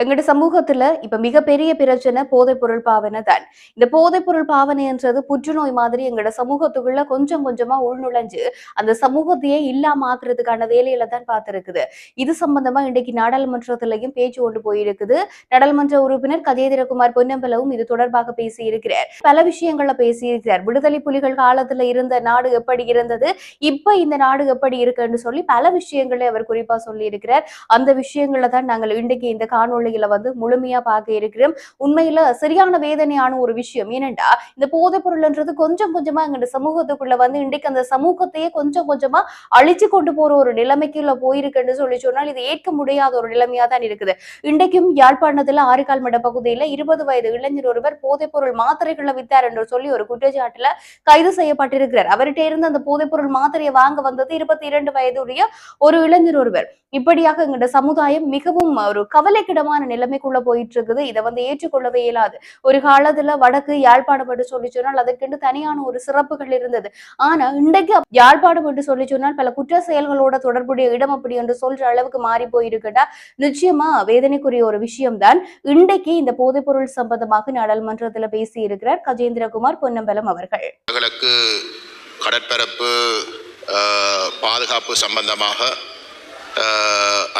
எங்கட சமூகத்துல இப்ப மிகப்பெரிய பிரச்சனை போதைப் பொருள் பாவனை தான். இந்த போதைப் பொருள் பாவனைன்றது புற்றுநோய் மாதிரி எங்கட சமூகத்துக்குள்ள கொஞ்சம் கொஞ்சமா உள்நுழைஞ்சு அந்த சமூகத்தையே இல்லாம ஆக்குறதுக்கான வேலையில தான் பார்த்திருக்குது இது சம்பந்தமா இன்றைக்கு நாடாளுமன்றத்திலையும் பேச்சு கொண்டு போயிருக்குது. நாடாளுமன்ற உறுப்பினர் கஜேந்திரகுமார் பொன்னம்பலவும் இது தொடர்பாக பேசி இருக்கிறார் பல விஷயங்கள்ல பேசி இருக்கிறார் விடுதலை புலிகள் காலத்துல இருந்த நாடு எப்படி இருந்தது இப்ப இந்த நாடு எப்படி இருக்குன்னு சொல்லி பல விஷயங்களை அவர் குறிப்பா சொல்லி இருக்கிறார் அந்த விஷயங்களை தான் நாங்கள் இன்றைக்கு இந்த காணொளியில வந்து முழுமையா பார்க்க இருக்கிறோம். உண்மையில சரியான வேதனையான ஒரு விஷயம் ஏனென்றா இந்த போதைப் பொருள்ன்றது கொஞ்சம் கொஞ்சமா எங்க சமூகத்துக்குள்ள வந்து இன்றைக்கு அந்த சமூகத்தையே கொஞ்சம் கொஞ்சமா அழிச்சு கொண்டு போற ஒரு நிலைமைக்குள்ள போயிருக்குன்னு சொல்லி சொன்னால் இது ஏற்க முடியாத ஒரு நிலைமையா தான் இருக்குது. இன்றைக்கும் யாழ்ப்பாணத்துல ஆறுகால் மட பகுதியில இருபது வயது இளைஞர் ஒருவர் போதைப் பொருள் மாத்திரைகளை வித்தார் என்று சொல்லி ஒரு குற்றச்சாட்டுல கைது செய்யப்பட்டிருக்கிறார். அவர்கிட்ட இருந்து அந்த போதைப் பொருள் மாத்திரையை வாங்க வந்தது இருபத்தி இரண்டு வயதுடைய ஒரு இளைஞர் ஒருவர். இப்படியாக எங்கட சமுதாயம் மிகவும் ஒரு கவலைக்கிடமான மோசமான நிலைமைக்குள்ள போயிட்டு இருக்குது இதை வந்து ஏற்றுக்கொள்ளவே இயலாது. ஒரு காலத்துல வடக்கு யாழ்ப்பாணம் என்று சொல்லி சொன்னால் அதற்கென்று தனியான ஒரு சிறப்புகள் இருந்தது. ஆனா இன்றைக்கு யாழ்ப்பாணம் என்று சொல்லி சொன்னால் பல குற்ற செயல்களோட தொடர்புடைய இடம் அப்படி என்று சொல்ற அளவுக்கு மாறி போயிருக்கட்டா நிச்சயமா வேதனைக்குரிய ஒரு விஷயம்தான். இன்றைக்கு இந்த போதைப்பொருள் சம்பந்தமாக நாடாளுமன்றத்துல பேசியிருக்கிறார் கஜேந்திரகுமார் பொன்னம்பலம் அவர்கள். கடற்பரப்பு பாதுகாப்பு சம்பந்தமாக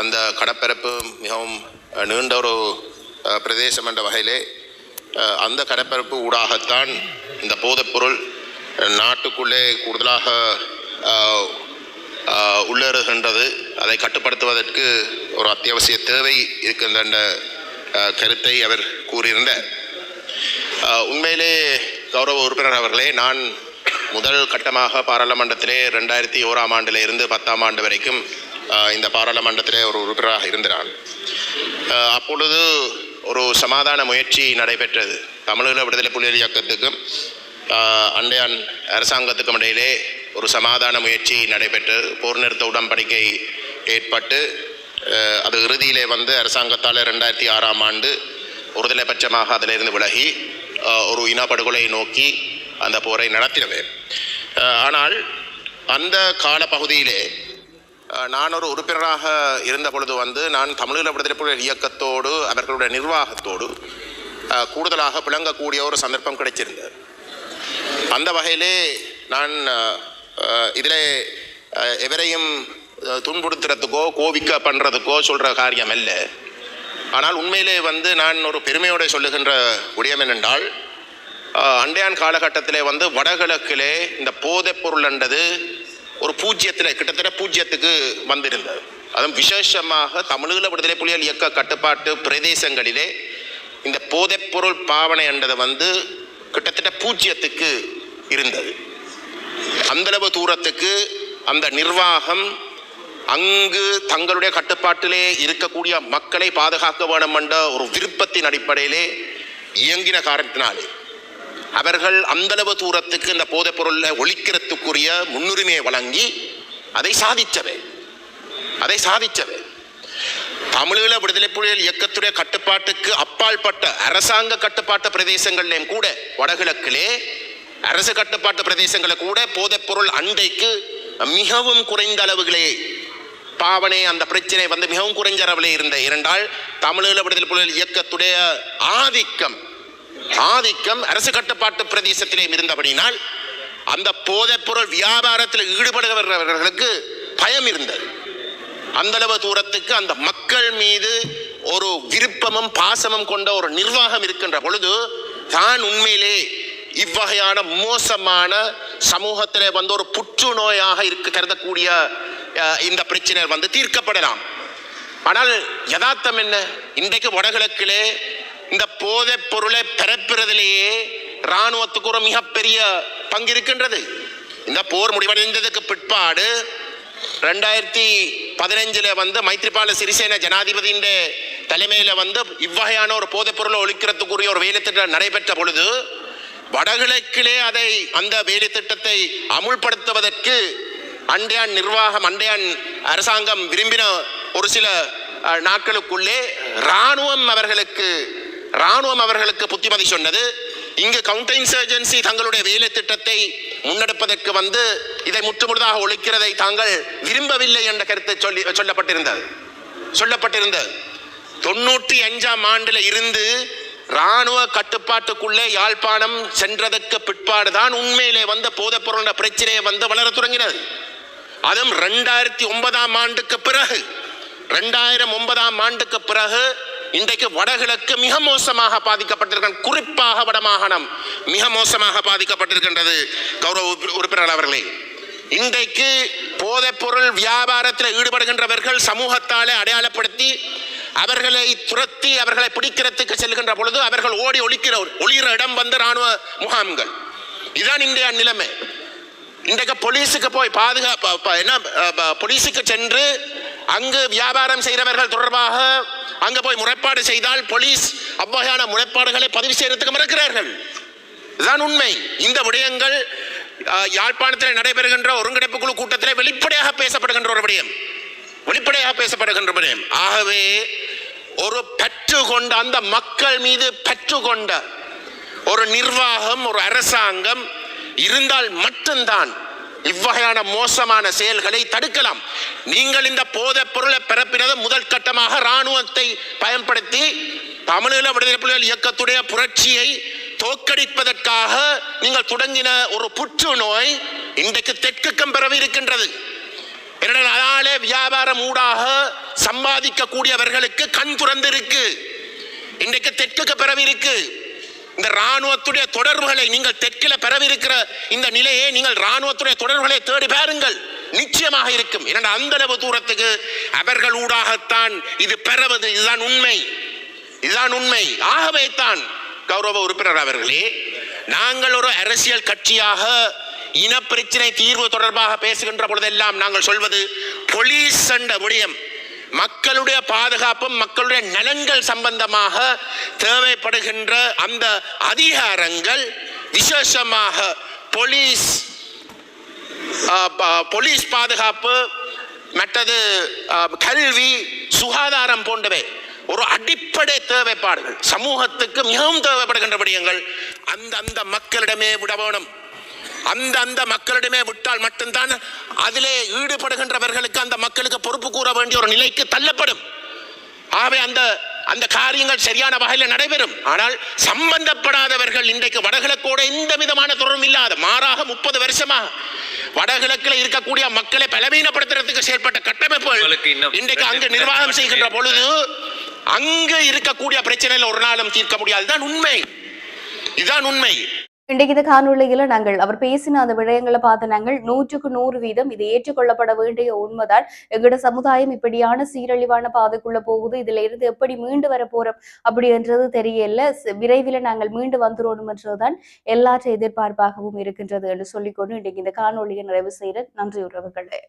அந்த கடற்பரப்பு மிகவும் நீண்ட ஒரு பிரதேசம் என்ற வகையிலே அந்த கடற்பரப்பு ஊடாகத்தான் இந்த போதைப்பொருள் நாட்டுக்குள்ளே கூடுதலாக உள்ளேறுகின்றது. அதை கட்டுப்படுத்துவதற்கு ஒரு அத்தியாவசிய தேவை இருக்கின்ற கருத்தை அவர் கூறியிருந்தார். உண்மையிலே கௌரவ உறுப்பினர் அவர்களே நான் முதல் கட்டமாக பாராளுமன்றத்திலே ரெண்டாயிரத்தி ஓராம் ஆண்டில் இருந்து பத்தாம் ஆண்டு வரைக்கும் இந்த பாராளுமன்றத்திலே ஒரு உறுப்பினராக இருந்தான். அப்பொழுது ஒரு சமாதான முயற்சி நடைபெற்றது. தமிழீழ விடுதலை புலிகள் இயக்கத்துக்கும் அண்டையான் அரசாங்கத்துக்கும் இடையிலே ஒரு சமாதான முயற்சி நடைபெற்று போர் நிறுத்த உடன்படிக்கை ஏற்பட்டு அது இறுதியிலே வந்து அரசாங்கத்தால் ரெண்டாயிரத்தி ஆறாம் ஆண்டு ஒருதலை பட்சமாக அதிலிருந்து விலகி ஒரு இனப்படுகொலை நோக்கி அந்த போரை நடத்தினது. ஆனால் அந்த காலப்பகுதியிலே நான் ஒரு உறுப்பினராக இருந்த பொழுது வந்து நான் தமிழீழ விடுதலை புலிகள் இயக்கத்தோடு அவர்களுடைய நிர்வாகத்தோடு கூடுதலாக விளங்கக்கூடிய ஒரு சந்தர்ப்பம் கிடைச்சிருந்தது. அந்த வகையிலே நான் இதில் எவரையும் துன்புறுத்துறதுக்கோ கோவிக்க பண்ணுறதுக்கோ சொல்கிற காரியம் அல்ல. ஆனால் உண்மையிலே வந்து நான் ஒரு பெருமையோடு சொல்லுகின்ற விடயம் என்னென்றால் அண்டையான் காலகட்டத்திலே வந்து வடகிழக்கிலே இந்த போதைப் பொருள் என்றது ஒரு பூஜ்ஜியத்தில் கிட்டத்தட்ட பூஜ்ஜியத்துக்கு வந்திருந்தது அதுவும் விசேஷமாக தமிழீழ விடுதலை புலிகள் இயக்க கட்டுப்பாட்டு பிரதேசங்களிலே இந்த போதைப்பொருள் பாவனை என்றது வந்து கிட்டத்தட்ட பூஜ்ஜியத்துக்கு இருந்தது. அந்தளவு தூரத்துக்கு அந்த நிர்வாகம் அங்கு தங்களுடைய கட்டுப்பாட்டிலே இருக்கக்கூடிய மக்களை பாதுகாக்க வேண்டும் என்ற ஒரு விருப்பத்தின் அடிப்படையிலே இயங்கின காரணத்தினாலே. அவர்கள் அந்தளவு தூரத்துக்கு இந்த போதைப் பொருளை ஒழிக்கிறதுக்குரிய முன்னுரிமையை வழங்கி அதை சாதித்தவை. அதை சாதித்தவை. தமிழீழ விடுதலை புலிகள் இயக்கத்துடைய கட்டுப்பாட்டுக்கு அப்பாற்பட்ட அரசாங்க கட்டுப்பாட்டு பிரதேசங்கள்லேயும் கூட வடகிழக்கிலே அரசு கட்டுப்பாட்டு பிரதேசங்களை கூட போதைப் பொருள் அண்டைக்கு மிகவும் குறைந்த அளவுகளே பாவனை அந்த பிரச்சனை வந்து மிகவும் குறைஞ்ச அளவில் இருந்த இரண்டால் தமிழீழ விடுதலை புலிகள் இயக்கத்துடைய ஆதிக்கம் ஆதிக்கம் அரசு கட்டுப்பாட்டு பிரதேசத்திலே இருந்தபடினால் அந்த போதைப் பொருள் வியாபாரத்தில் ஈடுபடுகிறவர்களுக்கு பயம் இருந்தது. அந்தளவு தூரத்துக்கு அந்த மக்கள் மீது ஒரு விருப்பமும் பாசமும் கொண்ட ஒரு நிர்வாகம் இருக்கின்ற பொழுது தான் உண்மையிலே இவ்வகையான மோசமான சமூகத்திலே வந்து ஒரு புற்றுநோயாக இருக்க கருதக்கூடிய இந்த பிரச்சனை வந்து தீர்க்கப்படலாம். ஆனால் யதார்த்தம் என்ன? இன்றைக்கு வடகிழக்கிலே இந்த போதைப் பொருளை பிறப்பிறதிலேயே இராணுவத்துக்கு ஒரு மிகப்பெரிய பங்கு இருக்கின்றது இந்த போர் முடிவடைந்ததுக்கு பிற்பாடு ரெண்டாயிரத்தி பதினஞ்சில் வந்து மைத்ரிபால சிறிசேன ஜனாதிபதியின் தலைமையில் வந்து இவ்வகையான ஒரு போதைப் பொருளை ஒழிக்கிறதுக்குரிய ஒரு வேலைத்திட்டம் நடைபெற்ற பொழுது வடகிழக்கிலே அதை அந்த வேலைத்திட்டத்தை அமுல்படுத்துவதற்கு அண்டையான் நிர்வாகம் அண்டையான் அரசாங்கம் விரும்பின ஒரு சில நாட்களுக்குள்ளே இராணுவம் அவர்களுக்கு ராணுவம் அவர்களுக்கு புத்திமதி சொன்னது. இங்கு கவுண்டர் இன்சர்ஜென்சி தங்களுடைய வேலை திட்டத்தை முன்னெடுப்பதற்கு வந்து இதை முற்றுமுழுதாக ஒழிக்கிறதை தாங்கள் விரும்பவில்லை என்ற கருத்து சொல்லி சொல்லப்பட்டிருந்தது. சொல்லப்பட்டிருந்தது. தொண்ணூற்றி அஞ்சாம் ஆண்டில் இருந்து ராணுவ கட்டுப்பாட்டுக்குள்ளே யாழ்ப்பாணம் சென்றதற்கு பிற்பாடுதான் உண்மையிலே வந்த போதைப்பொருள் பிரச்சனையை வந்து வளர தொடங்கினது. அதுவும் ரெண்டாயிரத்தி ஒன்பதாம் ஆண்டுக்கு பிறகு. ரெண்டாயிரம் ஒன்பதாம் ஆண்டுக்கு பிறகு இன்றைக்கு வடகிழக்கு மிக மோசமாக பாதிக்கப்பட்டிருக்கிற குறிப்பாக வடமாகாணம் மிக மோசமாக பாதிக்கப்பட்டிருக்கின்றது கௌரவ உறுப்பி- உறுப்பினர் அவர்களே. இன்றைக்கு போதைப்பொருள் வியாபாரத்தில் ஈடுபடுகின்றவர்கள் சமூகத்தாலே அடையாளப்படுத்தி அவர்களை துரத்தி அவர்களை பிடிக்கிறதுக்கு செல்கின்ற பொழுது அவர்கள் ஓடி ஒழிக்கிற ஒளிகிற இடம் வந்து ராணுவ முகாம்கள். இதுதான் இந்தியா நிலைமை. இன்றைக்கு போலீஸுக்கு போய் பாதுகாப்பு என்ன ப- போலீஸுக்கு சென்று அங்கு வியாபாரம் செய்கிறவர்கள் தொடர்பாக அங்கு போய் முறைப்பாடு செய்தால் போலீஸ் அவ்வகையான முறைப்பாடுகளை பதிவு செய்யறதுக்கு மறுக்கிறார்கள். இதுதான் உண்மை. இந்த விடயங்கள் யாழ்ப்பாணத்தில் நடைபெறுகின்ற ஒருங்கிணைப்பு குழு கூட்டத்தில் வெளிப்படையாக பேசப்படுகின்ற ஒரு விடயம். வெளிப்படையாக பேசப்படுகின்ற விடயம். ஆகவே ஒரு பற்று கொண்ட அந்த மக்கள் மீது பற்று கொண்ட ஒரு நிர்வாகம் ஒரு அரசாங்கம் இருந்தால் மட்டும்தான் இவ்வகையான மோசமான செயல்களை தடுக்கலாம். நீங்கள் இந்த போதைப் பொருளை பிறப்பினது முதல் கட்டமாக இராணுவத்தை பயன்படுத்தி தமிழீழ விடுதலை புலிகள் இயக்கத்துடைய புரட்சியை தோற்கடிப்பதற்காக நீங்கள் தொடங்கின ஒரு புற்றுநோய் இன்றைக்கு தெற்குக்கம் பிறவி இருக்கின்றது. அதனாலே வியாபாரம் ஊடாக சம்பாதிக்கக்கூடியவர்களுக்கு கண் துறந்திருக்கு. இன்றைக்கு தெற்குக்கு பரவி இருக்கு. இந்த ராணுவத்துடைய தொடர்புகளை நீங்கள் தெற்கில் பெறவிருக்கிற இந்த நிலையை நீங்கள் ராணுவத்துடைய தொடர்புகளை தேடி பாருங்கள். நிச்சயமாக இருக்கும். ஏனென்றால் அந்த அளவு தூரத்துக்கு அவர்கள் ஊடாகத்தான் இது பெறவது இதுதான் உண்மை. இதுதான் உண்மை. ஆகவே தான் கௌரவ உறுப்பினர் அவர்களே நாங்கள் ஒரு அரசியல் கட்சியாக இனப்பிரச்சனை தீர்வு தொடர்பாக பேசுகின்ற பொழுதெல்லாம் நாங்கள் சொல்வது போலீஸ் என்ற விடயம். மக்களுடைய பாதுகாப்பும் மக்களுடைய நலன்கள் சம்பந்தமாக தேவைப்படுகின்ற அந்த அதிகாரங்கள் விசேஷமாக போலீஸ் போலீஸ் பாதுகாப்பு மற்றது கல்வி சுகாதாரம் போன்றவை ஒரு அடிப்படை தேவைப்பாடுகள். சமூகத்துக்கு மிகவும் தேவைப்படுகின்ற விடயங்கள். அந்த அந்த மக்களிடமே விட வேணும் அந்த அந்த மக்களிடமே விட்டால் மட்டும்தான் அதிலே ஈடுபடுகின்றவர்களுக்கு அந்த மக்களுக்கு பொறுப்பு கூற வேண்டிய ஒரு நிலைக்கு தள்ளப்படும். ஆகவே அந்த அந்த காரியங்கள் சரியான வகையில் நடைபெறும். ஆனால் சம்பந்தப்படாதவர்கள் இன்றைக்கு வடகிழக்கோட எந்த விதமான தொடர்பும் இல்லாத மாறாக முப்பது வருஷமாக வடகிழக்கில் இருக்கக்கூடிய மக்களை பலவீனப்படுத்துறதுக்கு செயல்பட்ட கட்டமைப்புகள் இன்றைக்கு அங்கு நிர்வாகம் செய்கின்ற பொழுது அங்கு இருக்கக்கூடிய பிரச்சனையில் ஒரு நாளும் தீர்க்க முடியாது இதுதான் உண்மை. இதுதான் உண்மை. இன்றைக்கு இந்த காணொலியில நாங்கள் அவர் பேசின அந்த விடயங்களை பார்த்த நாங்கள் நூற்றுக்கு நூறு வீதம் இது ஏற்றுக்கொள்ளப்பட வேண்டிய உண்மைதான். எங்களோட சமுதாயம் இப்படியான சீரழிவான பாதைக்குள்ள போகுது. இதுல இருந்து எப்படி மீண்டு வர போறோம் அப்படின்றது தெரியல. விரைவில் நாங்கள் மீண்டு வந்துடணும் என்றதுதான் எல்லாற்ற எதிர்பார்ப்பாகவும் இருக்கின்றது என்று சொல்லிக்கொண்டு இன்றைக்கு இந்த காணொலியை நிறைவு செய்கிற நன்றி உறவுகளே.